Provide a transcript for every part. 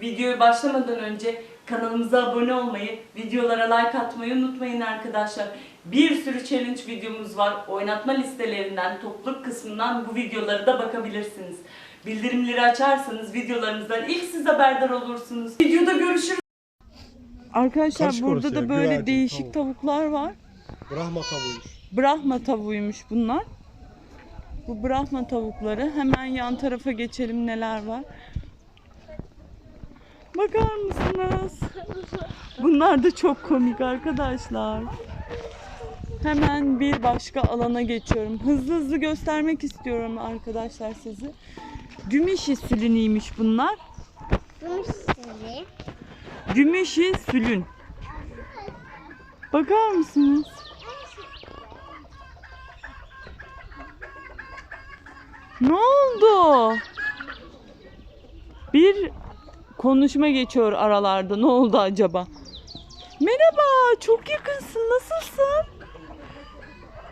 Videoya başlamadan önce kanalımıza abone olmayı, videolara like atmayı unutmayın arkadaşlar. Bir sürü challenge videomuz var. Oynatma listelerinden, topluluk kısmından bu videolara da bakabilirsiniz. Bildirimleri açarsanız videolarımızdan ilk siz haberdar olursunuz. Videoda görüşürüz. Arkadaşlar Karışık burada da ya, böyle güvercin, değişik tavuklar var. Brahma tavuğuymuş. Brahma tavuğuymuş bunlar. Bu Brahma tavukları. Hemen yan tarafa geçelim neler var. Bakar mısınız? Bunlar da çok komik arkadaşlar. Hemen bir başka alana geçiyorum. Hızlı hızlı göstermek istiyorum arkadaşlar sizi. Gümüşi sülüniymiş bunlar. Bunu sizi. Gümüşi sülün. Bakar mısınız? Ne oldu? Bir konuşma geçiyor aralarda. Ne oldu acaba? Merhaba, çok yakınsın. Nasılsın?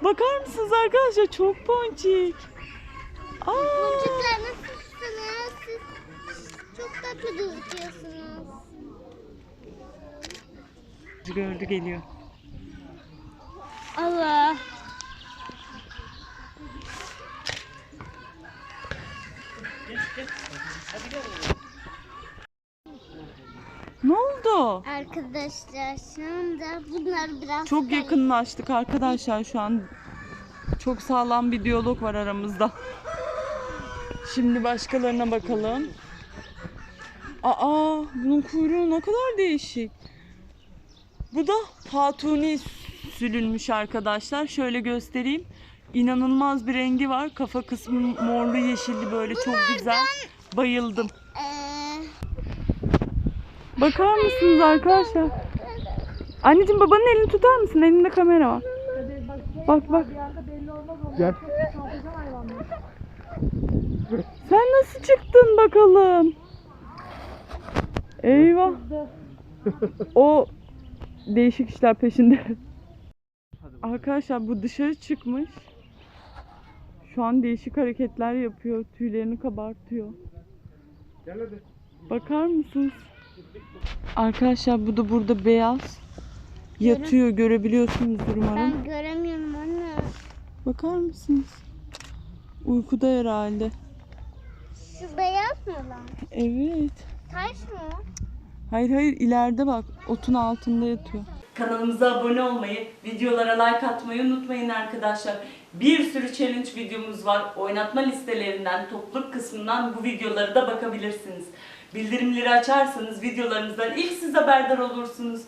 Bakar mısınız arkadaşlar? Çok ponçik. Aa, Çocuklar nasılsınız? Siz çok tatlı gözüküyorsunuz. gördü geliyor. Allah. Ne Arkadaşlar şu anda bunlar biraz Çok yakınlaştık arkadaşlar şu an. Çok sağlam bir diyalog var aramızda. Şimdi başkalarına bakalım. Aa, bunun kuyruğu ne kadar değişik. Bu da hatuni sülünmüş arkadaşlar. Şöyle göstereyim. İnanılmaz bir rengi var. Kafa kısmı morlu yeşilli böyle çok güzel. Bayıldım. Ee, Bakar mısınız arkadaşlar? Anneciğim babanın elini tutar mısın? Elinde kamera var. Bak bak. Gel. Sen nasıl çıktın bakalım? Eyvah. O değişik işler peşinde. Arkadaşlar bu dışarı çıkmış. Şu an değişik hareketler yapıyor. Tüylerini kabartıyor. Gel hadi. Bakar mısınız? Arkadaşlar bu da burada beyaz. Yatıyor görebiliyorsunuzdur umarım. ben göremiyorum anne. Bakar mısınız? Uykuda herhalde. Şu beyaz mı lan? Evet. Taş mı? Hayır hayır ileride bak otun altında yatıyor. Kanalımıza abone olmayı, videolara like atmayı unutmayın arkadaşlar. Bir sürü challenge videomuz var. Oynatma listelerinden, topluluk kısmından bu videolara da bakabilirsiniz. Bildirimleri açarsanız videolarımızdan ilk siz haberdar olursunuz.